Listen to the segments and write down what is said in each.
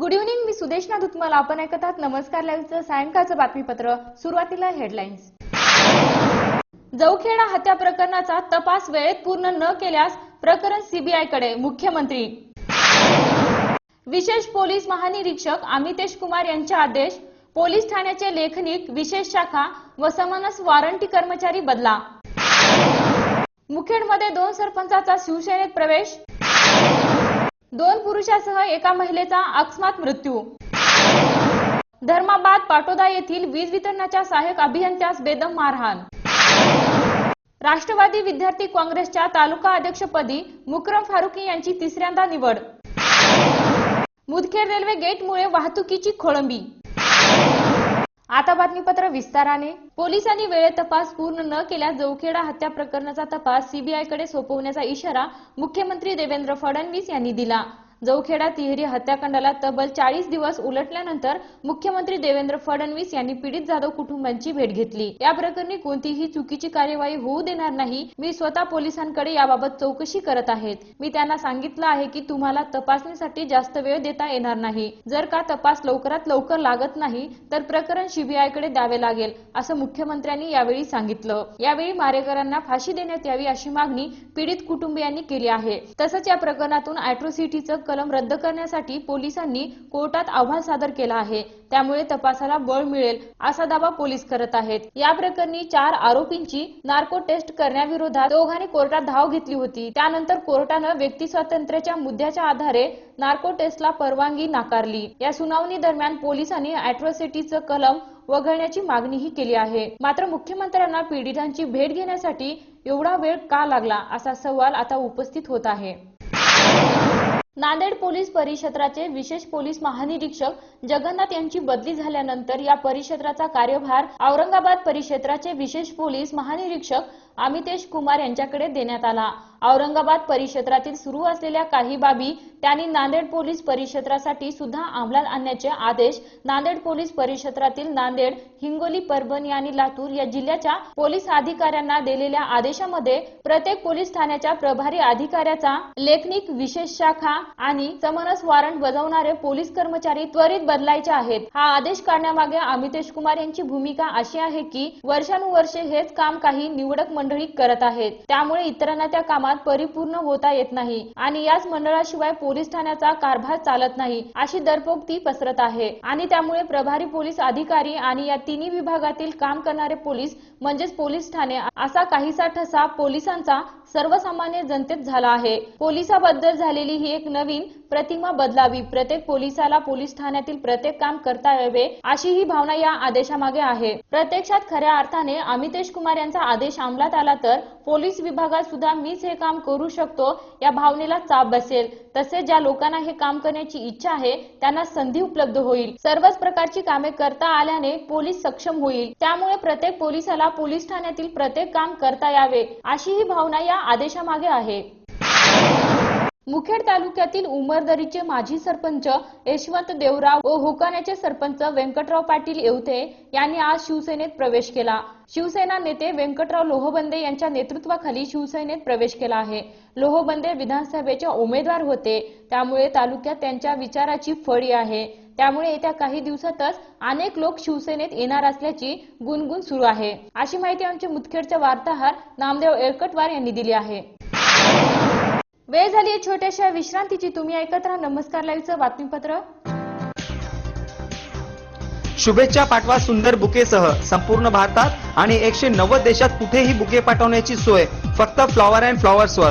Good evening मी सुदेशना दुत्मल आपण ऐकत आहात नमस्कार लाईव्हचं सायंकाळचं बातमीपत्र. सुरुवातीला हेडलाईन्स जवखेडा हत्या प्रकरणाचा तपास वेळेत पूर्ण न केल्यास प्रकरण सीबीआयकडे मुख्यमंत्री. विशेष पोलीस महानिरीक्षक अमितेश कुमार यांचे आदेश पोलीस ठाण्याचे लेखनिक विशेष शाखा व समनस वॉरंटी कर्मचारी बदला. मुखेडमध्ये दोन सरपंचाचा शिवसेनेत प्रवेश दोन पुरुषासह एका महिलेचा अकस्मात मृत्यू. धर्माबाद पाटोदा येथील वीज वितरणाच्या सहाय्यक अभियंत्यास बेदम मारहाण. राष्ट्रवादी विद्यार्थी काँग्रेसच्या तालुका अध्यक्षपदी मुक्रम फारुकी यांची तिसऱ्यांदा निवड. मुदखेड रेल्वे गेटमुळे वाहतुकीची खोळंबी. आता बातमीपत्र विस्ताराने. पोलिसांनी वेळेत तपास पूर्ण न केल्यास जवखेडा हत्या प्रकरणाचा तपास सीबीआयकडे सोपवण्याचा इशारा मुख्यमंत्री देवेंद्र फडणवीस यांनी दिला. जवखेडा तिहेरी हत्याकांडाला तब्बल चाळीस दिवस उलटल्यानंतर मुख्यमंत्री देवेंद्र फडणवीस यांनी पीडित जाधव कुटुंबांची भेट घेतली. या प्रकरणी कोणतीही चुकीची कार्यवाही होऊ देणार नाही. मी स्वतः पोलिसांकडे याबाबत चौकशी करत आहेत. मी त्यांना सांगितलं आहे की तुम्हाला तपासणीसाठी जास्त वेळ देता येणार नाही. जर का तपास लवकरात लवकर लागत नाही तर प्रकरण सीबीआयकडे द्यावे लागेल असं मुख्यमंत्र्यांनी यावेळी सांगितलं. यावेळी मारेकरांना फाशी देण्यात यावी अशी मागणी पीडित कुटुंबियांनी केली आहे. तसंच या प्रकरणातून अॅट्रोसिटीचं कलम रद्द करण्यासाठी पोलिसांनी कोर्टात आव्हान सादर केला आहे. त्यामुळे तपासाला बळ मिळेल असा दावा पोलीस करत आहेत. या प्रकरणी चार आरोपींची नार्को टेस्ट करण्याविरोधात दोघांनी कोर्टात धाव घेतली होती. त्यानंतर कोर्टानं व्यक्ती स्वातंत्र्याच्या मुद्द्याच्या आधारे नार्को टेस्टला परवानगी नाकारली. या सुनावणी दरम्यान पोलिसांनी अॅट्रॉसिटीचं कलम वगळण्याची मागणीही केली आहे. मात्र मुख्यमंत्र्यांना पीडितांची भेट घेण्यासाठी एवढा वेळ का लागला असा सवाल आता उपस्थित होत आहे. नांदेड पोलीस परिक्षेत्राचे विशेष पोलीस महानिरीक्षक जगन्नाथ यांची बदली झाल्यानंतर या परिक्षेत्राचा कार्यभार औरंगाबाद परिक्षेत्राचे विशेष पोलीस महानिरीक्षक अमितेश कुमार यांच्याकडे देण्यात आला. औरंगाबाद परिक्षेत्रातील सुरू असलेल्या काही बाबी त्यांनी नांदेड पोलीस परिक्षेत्रासाठी सुद्धा अंमलात आणण्याचे आदेश नांदेड पोलीस परिक्षेत्रातील नांदेड हिंगोली परभणी आणि लातूर या जिल्ह्याच्या पोलीस अधिकाऱ्यांना दिलेल्या आदेशामध्ये प्रत्येक पोलीस ठाण्याच्या प्रभारी अधिकाऱ्याचा लेखनिक विशेष शाखा आणि समरस वॉरंट बजावणारे पोलीस कर्मचारी त्वरित बदलायचे आहेत. हा आदेश काढण्यामागे अमितेश कुमार यांची भूमिका अशी आहे की वर्षानुवर्षे हेच काम काही निवडक मंडळी करत आहेत. त्यामुळे इतरांना त्या कामात परिपूर्ण होता येत नाही आणि याच मंडळाशिवाय पोलीस ठाण्याचा कारभार चालत नाही अशी दरपोक्ती पसरत आहे. आणि त्यामुळे प्रभारी पोलीस अधिकारी आणि या तिन्ही विभागातील काम करणारे पोलीस म्हणजेच पोलीस ठाणे असा काहीसा ठसा पोलिसांचा सर्वसामान्य जनतेत झाला आहे. पोलिसाबद्दल झालेली ही एक नवीन प्रतिमा बदलावी. प्रत्येक पोलिसाला पोलीस ठाण्यातील प्रत्येक काम करता यावे अशी ही भावना या आदेशामागे आहे. प्रत्यक्षात खऱ्या अर्थाने अमितेश कुमार यांचा आदेश अंमलात आला तर पोलीस विभागात सुद्धा मीच हे काम करू शकतो या भावनेला चाप बसेल. तसेच ज्या लोकांना हे काम करण्याची इच्छा आहे त्यांना संधी उपलब्ध होईल. सर्वच प्रकारची कामे करता आल्याने पोलीस सक्षम होईल. त्यामुळे प्रत्येक पोलिसाला पोलीस ठाण्यातील प्रत्येक काम करता यावे अशी ही भावना या आदेशामागे आहे. मुखेड तालुक्यातील उमरदरीचे माजी सरपंच यशवंत देवराव व होकाण्याचे सरपंच व्यंकटराव पाटील येवते यांनी आज शिवसेनेत प्रवेश केला. शिवसेना नेते व्यंकटराव लोहबंदे यांच्या नेतृत्वाखाली शिवसेनेत प्रवेश केला आहे. लोहबंदे विधानसभेचे उमेदवार होते. त्यामुळे तालुक्यात त्यांच्या विचाराची फळी आहे. त्यामुळे येत्या काही दिवसातच अनेक लोक शिवसेनेत येणार असल्याची गुणगुण सुरू आहे. अशी माहिती आमचे मुदखेडचे वार्ताहर नामदेव एळकटवार यांनी दिली आहे. वेळ झाली आहे छोट्याशा विश्रांतीची. तुम्ही ऐकत राहा नमस्कार लाईव्हचं बातमीपत्र. शुभेच्छा पाठवा सुंदर बुकेसह. संपूर्ण भारतात आणि एकशे नव्वद देशात कुठेही बुके पाठवण्याची सोय. फक्त फ्लॉवर अँड फ्लॉवर्सवर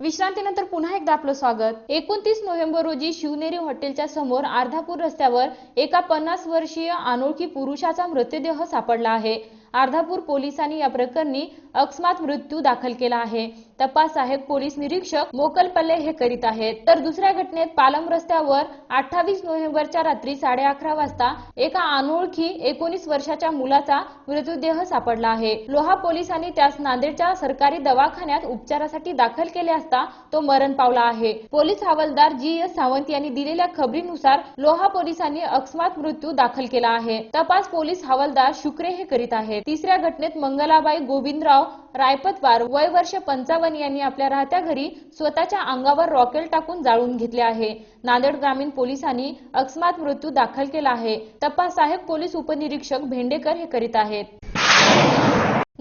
विश्रांतीनंतर पुन्हा एकदा आपलं स्वागत. एकोणतीस नोव्हेंबर रोजी शिवनेरी हॉटेलच्या समोर अर्धापूर रस्त्यावर एका पन्नास वर्षीय अनोळखी पुरुषाचा मृतदेह सापडला आहे. अर्धापूर पोलिसांनी या प्रकरणी अकस्मात मृत्यू दाखल केला आहे. तपास साहेब पोलीस निरीक्षक मोकलपल्ले हे करीत आहेत. तर दुसऱ्या घटनेत पालम रस्त्यावर अठ्ठावीस नोव्हेंबरच्या रात्री साडे अकरा वाजता एका अनोळखी एकोणीस वर्षाच्या मुलाचा मृतदेह सापडला आहे. लोहा पोलिसांनी त्यास नांदेडच्या सरकारी दवाखान्यात उपचारासाठी दाखल केले असता तो मरण पावला आहे. पोलीस हवालदार जी एस सावंत यांनी दिलेल्या खबरीनुसार लोहा पोलिसांनी अकस्मात मृत्यू दाखल केला आहे. तपास पोलीस हवालदार शुक्रे हे करीत आहेत. तिसऱ्या घटनेत मंगलाबाई गोविंदराव रायपतवार वय वर्ष पंचावन्न यांनी आपल्या राहत्या घरी स्वतःच्या अंगावर रॉकेल टाकून जाळून घेतले आहे. नांदेड ग्रामीण पोलिसांनी अकस्मात मृत्यू दाखल केला आहे. तपास साहेब पोलीस उपनिरीक्षक भेंडेकर हे करीत आहेत.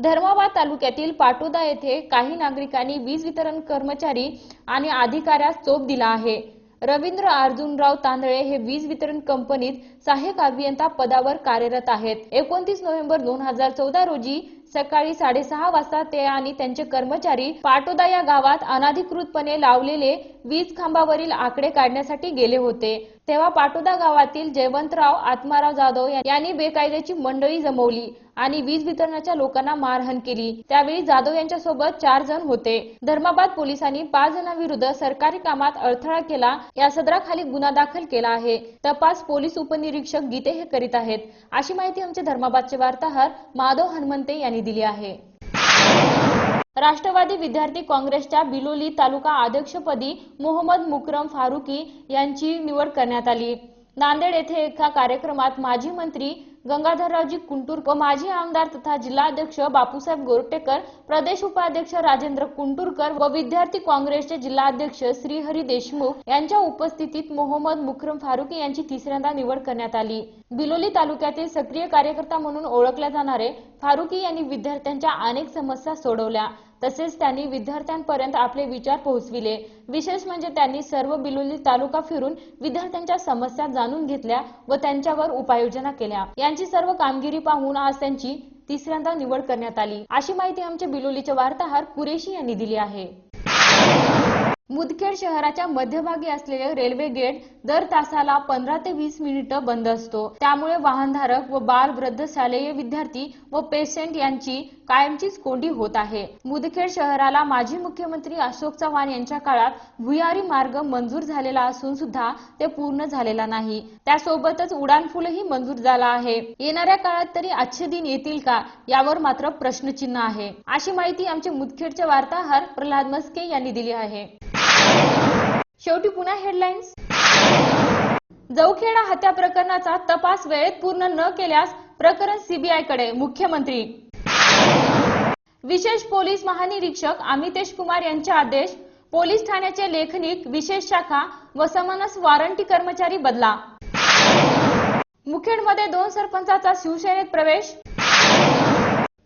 धर्माबाद तालुक्यातील पाटोदा येथे काही नागरिकांनी वीज वितरण कर्मचारी आणि अधिकाऱ्यास चोप दिला आहे. रवींद्र अर्जुनराव तांदळे हे वीज वितरण कंपनीत सहाय्यक अभियंता पदावर कार्यरत आहेत. एकोणतीस नोव्हेंबर दोन हजार चौदा रोजी सकाळी साडेसहा वाजता ते आणि त्यांचे कर्मचारी पाटोदा या गावात अनाधिकृतपणे लावलेले वीज खांबावरील आकडे काढण्यासाठी गेले होते. तेव्हा पाटोदा गावातील जयवंतराव आत्माराव जाधव यांनी बेकायद्याची मंडळी जमवली. आणि वीज वितरणाच्या लोकांना मारहाण केली. त्यावेळी जाधव यांच्या सोबत चार जण होते. धर्माबाद पोलिसांनी पाच जणांविरुद्ध सरकारी कामात अडथळा केला. या सदराखाली गुन्हा दाखल केला आहे. तपास पोलीस उपनिरीक्षक गीते हे करीत आहेत. अशी माहिती आमचे धर्माबादचे वार्ताहर माधव हनुमंते यांनी दिली आहे. राष्ट्रवादी विद्यार्थी काँग्रेसच्या बिलोली तालुका अध्यक्षपदी मोहम्मद मुकरम फारुकी यांची निवड करण्यात आली. नांदेड येथे एका कार्यक्रमात माजी मंत्री गंगाधररावजी कुंटूर माजी आमदार तथा जिल्हाध्यक्ष बापूसाहेब गोरटेकर प्रदेश उपाध्यक्ष राजेंद्र कुंटूरकर व विद्यार्थी काँग्रेसचे जिल्हाध्यक्ष श्रीहरी देशमुख यांच्या उपस्थितीत मोहम्मद मुकरम फारुकी यांची तिसऱ्यांदा निवड करण्यात आली. बिलोली तालुक्यातील सक्रिय कार्यकर्ता म्हणून ओळखल्या जाणारे फारुकी यांनी विद्यार्थ्यांच्या अनेक समस्या सोडवल्या. तसेच त्यांनी विद्यार्थ्यांपर्यंत आपले विचार पोहोचविले. विशेष म्हणजे त्यांनी सर्व बिलोली तालुका फिरून विद्यार्थ्यांच्या समस्या जाणून घेतल्या व त्यांच्यावर उपाययोजना केल्या. यांची सर्व कामगिरी पाहून आज त्यांची तिसऱ्यांदा निवड करण्यात आली. अशी माहिती आमचे बिलोलीचे वार्ताहर कुरेशी यांनी दिली आहे. मुदखेड शहराच्या मध्यभागी असलेले रेल्वे गेट दर तासाला पंधरा ते वीस मिनिटं बंद असतो. त्यामुळे वाहनधारक व बाल वृद्ध शालेय विद्यार्थी व पेशंट यांची कायमचीच कोंडी होत आहे. मुदखेड शहराला माजी मुख्यमंत्री अशोक चव्हाण यांच्या काळात भुयारी मार्ग मंजूर झालेला असून सुद्धा ते पूर्ण झालेला नाही. त्यासोबतच उडानपूलही मंजूर झाला आहे. येणाऱ्या काळात तरी आजचे दिन येतील का? यावर मात्र प्रश्नचिन्ह आहे. अशी माहिती आमचे मुदखेडचे वार्ताहर प्रल्हाद मस्के यांनी दिली आहे. शेवटी पुन्हा हेडलाईन्स जवखेडा हत्या प्रकरणाचा तपास वेळेत पूर्ण न केल्यास प्रकरण सीबीआयकडे मुख्यमंत्री. विशेष पोलीस महानिरीक्षक अमितेश कुमार यांचे आदेश पोलीस ठाण्याचे लेखनिक विशेष शाखा व समनस वॉरंटी कर्मचारी बदला. मुखेडमध्ये दोन सरपंचाचा शिवसेनेत प्रवेश.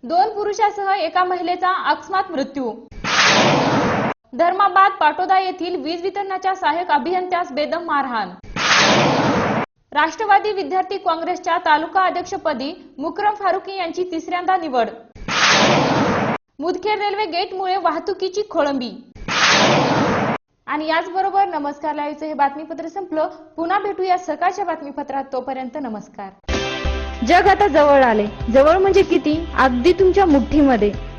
दोन पुरुषासह एका महिलेचा अकस्मात मृत्यू. धर्माबाद पाटोदा येथील वीज वितरणाच्या सहाय्यक अभियंत्यास बेदम मारहाण. राष्ट्रवादी विद्यार्थी काँग्रेसच्या तालुका अध्यक्षपदी मुकरम फारुकी यांची तिसऱ्यांदा निवड. मुदखेड रेल्वे गेटमुळे वाहतुकीची खोळंबी. आणि याचबरोबर नमस्कार लाईव्हचं हे बातमीपत्र संपलं. पुन्हा भेटूया सकाळच्या बातमीपत्रात. तोपर्यंत नमस्कार. जग आता जवळ आले. जवळ म्हणजे किती? अगदी तुमच्या मुठ्ठीमध्ये.